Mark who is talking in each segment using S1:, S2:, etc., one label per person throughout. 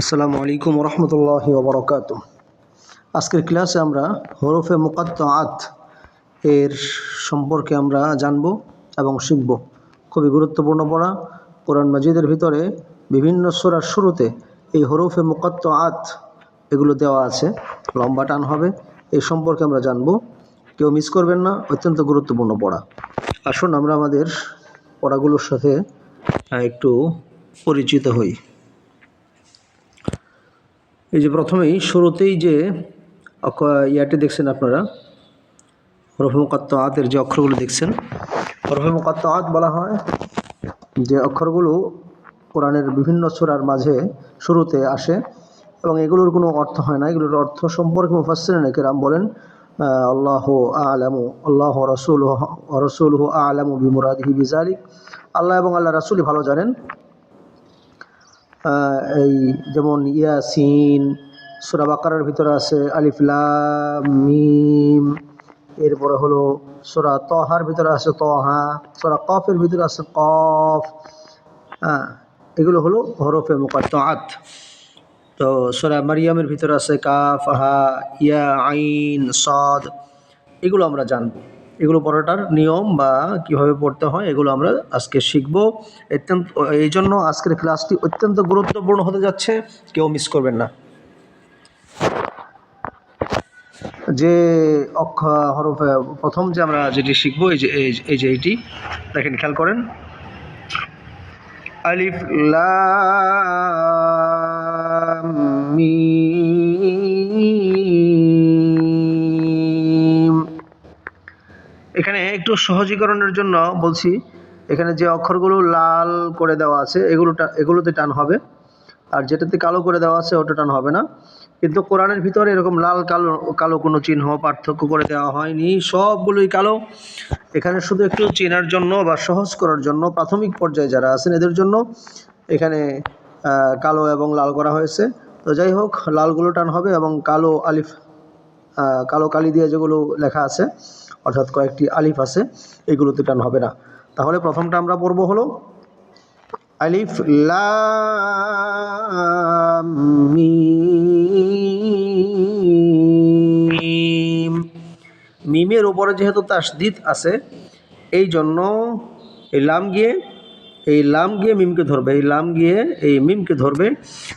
S1: আসসালামু আলাইকুম রহমতুল্লাহ ওবরকাত আজকের ক্লাসে আমরা হরফে মুকাত্তাআত এর সম্পর্কে আমরা জানব এবং শিখব। খুবই গুরুত্বপূর্ণ পড়া। কোরআন মাজিদের ভিতরে বিভিন্ন সূরার শুরুতে এই হরফে মুকাত্তাআত এগুলো দেওয়া আছে। লম্বা টান হবে। এই সম্পর্কে আমরা জানব। কেউ মিস করবেন না। অত্যন্ত গুরুত্বপূর্ণ পড়া। আসুন আমরা আমাদের পড়াগুলোর সাথে একটু পরিচিত হই। এই যে প্রথমেই শুরুতেই যে ইয়াটি দেখছেন আপনারা হরফে মুকাত্তাআতের যে অক্ষরগুলো দেখছেন হরফে মুকাত্তাআত বলা হয় যে অক্ষরগুলো কোরআনের বিভিন্ন সূরার মাঝে শুরুতে আসে এবং এগুলোর কোনো অর্থ হয় না। এগুলোর অর্থ সম্পর্কে মুফাসসিরিন কেরাম বলেন আল্লাহ আলামু, আল্লাহ রসুল রসুল আলামু বিমুরাদিহি বিজালিক আল্লাহ এবং আল্লাহ রাসূলই ভালো জানেন। এই যেমন ইয়াসিন, সুরা বাকারার ভিতরে আছে আলিফ লাম মিম, এরপরে হলো সুরা তহার ভিতরে আছে তহা, সুরা কফের ভিতরে আছে কফ। হ্যাঁ এগুলো হলো হরফে মুকাত্তাআত তো সুরা মারিয়ামের ভিতরে আছে কাফ, হা, ইয়া, আইন, সদ, এগুলো আমরা জানব। এগুলো পড়াটার নিয়ম বা কীভাবে পড়তে হয়, এগুলো আমরা আজকে শিখব। অত্যন্ত এই জন্য আজকের ক্লাসটি অত্যন্ত গুরুত্বপূর্ণ হতে যাচ্ছে, কেউ মিস করবেন না। যে অক্ষ, হরফ, প্রথম যে আমরা যেটি শিখব, এই যে, এই যে- এই যে এইটি, দেখেন, খেয়াল করেন। আলিফ, লাম, মিম এখানে একটু সহজীকরণের জন্য বলছি, এখানে যে অক্ষরগুলো লাল করে দেওয়া আছে এগুলোটা এগুলোতে টান হবে। আর যেটাতে কালো করে দেওয়া আছে, ওটা টান হবে না। কিন্তু কোরআনের ভিতরে এরকম লাল, কালো কালো কোনো চিহ্ন, পার্থক্য করে দেওয়া হয়নি। সবগুলোই কালো। এখানে শুধু একটু চেনার জন্য বা সহজ করার জন্য প্রাথমিক পর্যায়ে যারা আছেন, এদের জন্য এখানে কালো এবং লাল করা হয়েছে। তো যাই হোক, লালগুলো টান হবে এবং কালো আলিফ কালো কালি দিয়ে যেগুলো লেখা আছে অর্থাৎ কয়েকটি আলিফ আছে, এগুলোতে টান হবে না। তাহলে প্রথমটা আমরা পড়ব হলো আলিফ মিমের উপরে যেহেতু তাসদিদ আছে, এই জন্য এই লাম গিয়ে এই লাম গিয়ে মিমকে ধরবে, এই লাম গিয়ে এই মিমকে ধরবে,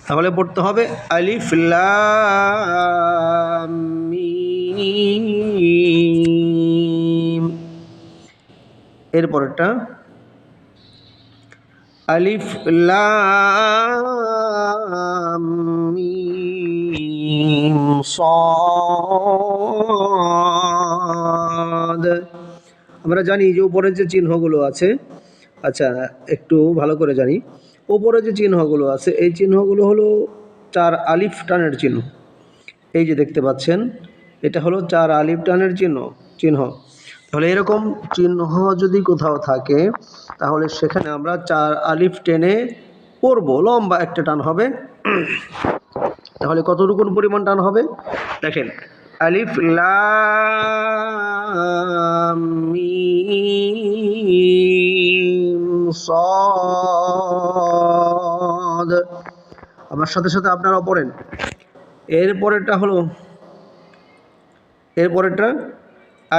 S1: তাহলে পড়তে হবে আলিফ লাম মিম। এরপরেরটা, আলিফ আমরা জানি যে উপরের যে চিহ্নগুলো আছে আচ্ছা একটু ভালো করে জানি। ওপরে যে চিহ্নগুলো আছে, এই চিহ্নগুলো হলো চার আলিফ টানের চিহ্ন। এই যে দেখতে পাচ্ছেন, এটা হলো চার আলিফ টানের চিহ্ন চিহ্ন। তাহলে এরকম চিহ্ন যদি কোথাও থাকে, তাহলে সেখানে আমরা চার আলিফ টেনে পড়ব। লম্বা একটা টান হবে। তাহলে কতটুকুন পরিমাণ টান হবে? দেখেন, আলিফ, লাম সাদ। আমার সাথে সাথে আপনারা পড়েন। এরপরেরটা হলো, এরপরেরটা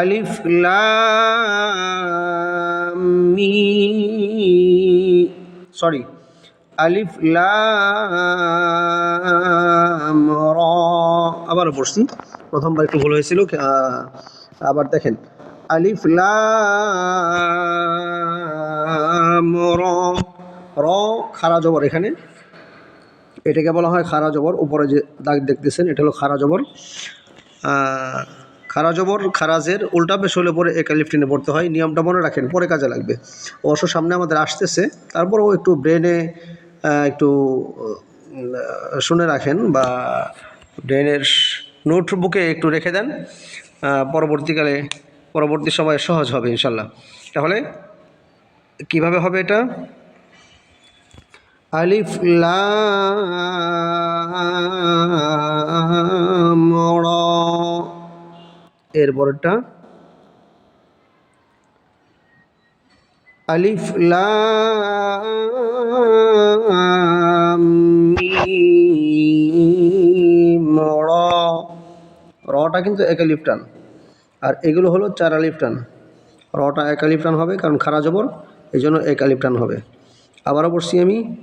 S1: আলিফ লাম সরি, আলিফ লাম র। আবারও পড়ছি। প্রথমবার একটু ভুল হয়েছিল আবার দেখেন। আলিফ লাম র র, খারা জবর এখানে। এটাকে বলা হয় খারা জবর, উপরে যে দাগ দেখতেছেন, এটা হলো খারা জবর। খারা জবর খারাজের উল্টা পেশ হলে পরে একা লিফটিনে পড়তে হয়। নিয়মটা মনে রাখেন, পরে কাজে লাগবে। অবশ্য সামনে আমাদের আসতেছে, তারপরেও একটু ব্রেনে একটু শুনে রাখেন বা ব্রেনের নোটবুকে একটু রেখে দেন। পরবর্তীকালে, পরবর্তী সময়ে সহজ হবে ইনশাল্লাহ। তাহলে কীভাবে হবে এটা? আলিফ লাম র। এরপরটা আলিফ রটা কিন্তু একালিফ টান আর এগুলো হলো চার আলিফ টান রটা একালিফ টান হবে, কারণ খারা জবর। এই জন্য একালিফ টান হবে। আবারও পড়ছি আমি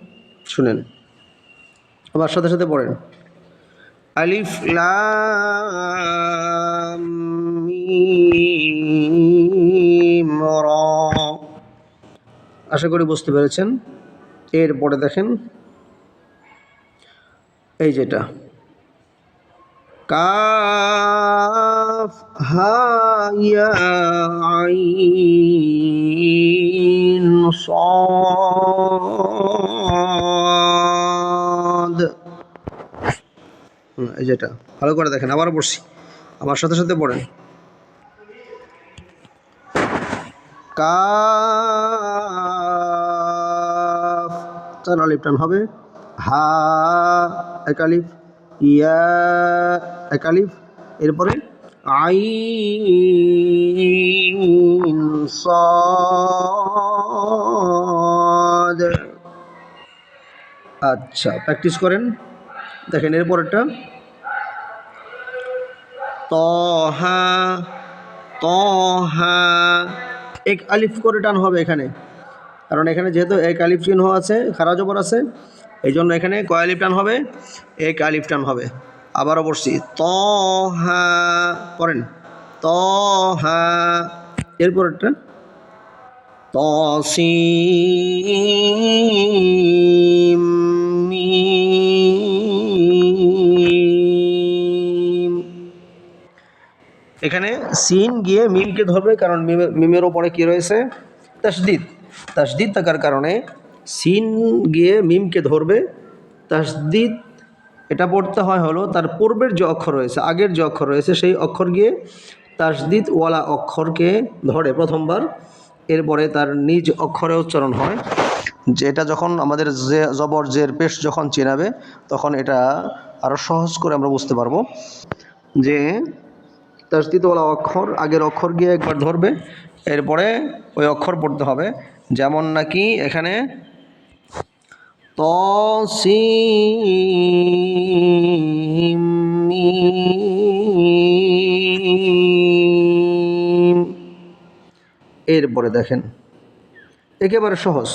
S1: শুনেন। আবার সাথে সাথে পড়েন। আলিফ লাম র। আশা করি বুঝতে পেরেছেন। এরপরে দেখেন। এই যেটা। কাফ হা ইয়া আইন সাদ। এই যেটা ভালো করে দেখেন আবার পড়ছি। আমার সাথে সাথে পড়েন। কাফ চার আলিফ টান হবে হা, এক আলিফ। ইয়া, এক আলিফ, এরপরে সাদ। আচ্ছা প্র্যাকটিস করেন। দেখেন, এরপরেরটা। তহা তহা। এক আলিফ করে টান হবে এখানে। কারণ এখানে যেহেতু এক আলিফ চিহ্ন আছে খারা জবর আছে এই জন্য এখানে কয় আলিফ টান হবে? এক আলিফ টান হবে। আবারও বসছি তহা করেন তহা এরপরেরটা তসিম মিম এখানে সিন গিয়ে মিমকে ধরবে, কারণ মিমে- মিমের ওপরে কি রয়েছে? তাসদিদ। তাসদিদ থাকার কারণে সিন গিয়ে মিমকে ধরবে, তাসদিদ এটা পড়তে হয় হলো তার পূর্বের যে অক্ষর রয়েছে, আগের যে অক্ষর রয়েছে সেই অক্ষর গিয়ে তাসদিদ ওয়ালা অক্ষরকে ধরে প্রথমবার, এরপরে তার নিজ অক্ষরে উচ্চারণ হয়। যেটা যখন আমাদের যে জবর জের পেশ যখন চেনাবে, তখন এটা আরও সহজ করে আমরা বুঝতে পারব যে তাসদিদওয়ালা অক্ষর আগের অক্ষর গিয়ে একবার ধরবে, এরপরে ওই অক্ষর পড়তে হবে। যেমন নাকি এখানে তসিম। এরপরে দেখেন, একেবারে সহজ।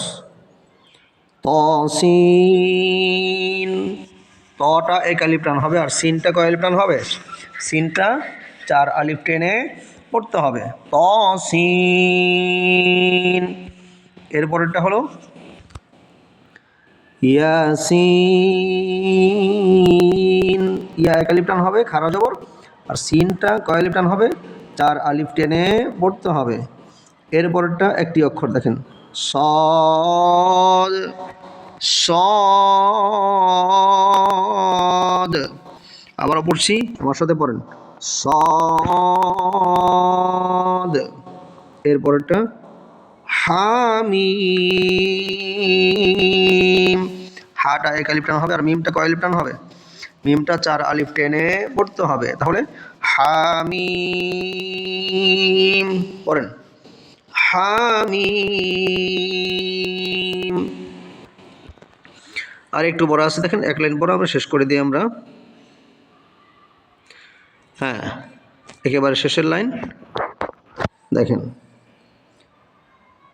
S1: তসিন, তটা এক আলিফ টান হবে আর সিনটা কয় আলিফ টান হবে? সিনটা চার আলিফ টেনে পড়তে হবে। তসিন, এরপরেরটা হলো ইয়াসিন। ইয়া এক আলিফ টান হবে খারা জবর। আর সিনটা কয় আলিফ টান হবে? চার আলিফ টেনে পড়তে হবে। এরপরেরটা একটি অক্ষর, দেখেন। সদ সদ। আবারও পড়ছি, আমার সাথে পড়েন। সদ। এরপরেরটা হামিম। হাটা এক আলিফ টান হবে আর মিমটা কয় আলিফ টান হবে? মিমটা চার, আলিফ, টেনে পড়তে হবে। তাহলে হামিম। পড়েন। হামিম। আর একটু বড় আছে, দেখেন, এক লাইন পরে আমরা শেষ করে দিই আমরা। হ্যাঁ একেবারে শেষের লাইন। দেখেন।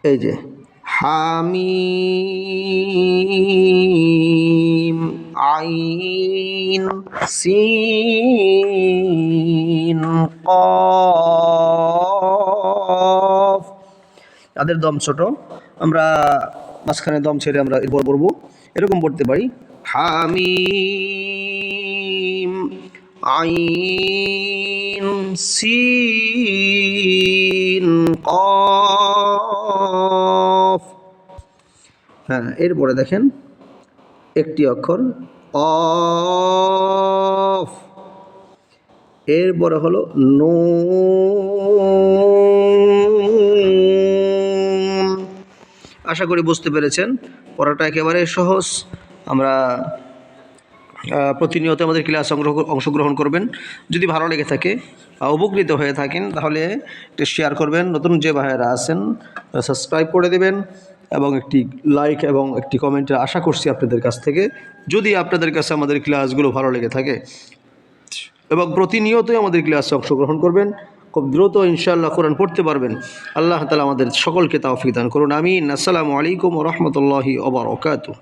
S1: এই যে, হামিম, আইন, সিন তাদের দম ছোট। আমরা মাঝখানে দম ছেড়ে আমরা এরপর পড়ব। এরকম পড়তে পারি। হামিম, আইন, সিন, কফ। হ্যাঁ এরপরে দেখেন একটি অক্ষর অফ। এরপরে হলো নুন। আশা করি বুঝতে পেরেছেন। পড়াটা একেবারে সহজ। আমরা প্রতিনিয়ত আমাদের ক্লাস অংশগ্রহণ করবেন। যদি ভালো লেগে থাকে উপকৃত হয়ে থাকেন, তাহলে একটু শেয়ার করবেন। নতুন যে ভাইয়েরা আছেন সাবস্ক্রাইব করে দেবেন। এবং একটি লাইক এবং একটি কমেন্টের আশা করছি আপনাদের কাছ থেকে। যদি আপনাদের কাছে আমাদের ক্লাসগুলো ভালো লেগে থাকে এবং প্রতিনিয়তই আমাদের ক্লাসে অংশগ্রহণ করবেন, খুব দ্রুত ইনশাআল্লাহ কোরআন পড়তে পারবেন। আল্লাহ তালা আমাদের সকলকে তাওফিক দান করুন, আমিন। আসসালামু আলাইকুম রহমতুল্লাহি ওবরাকাতুহ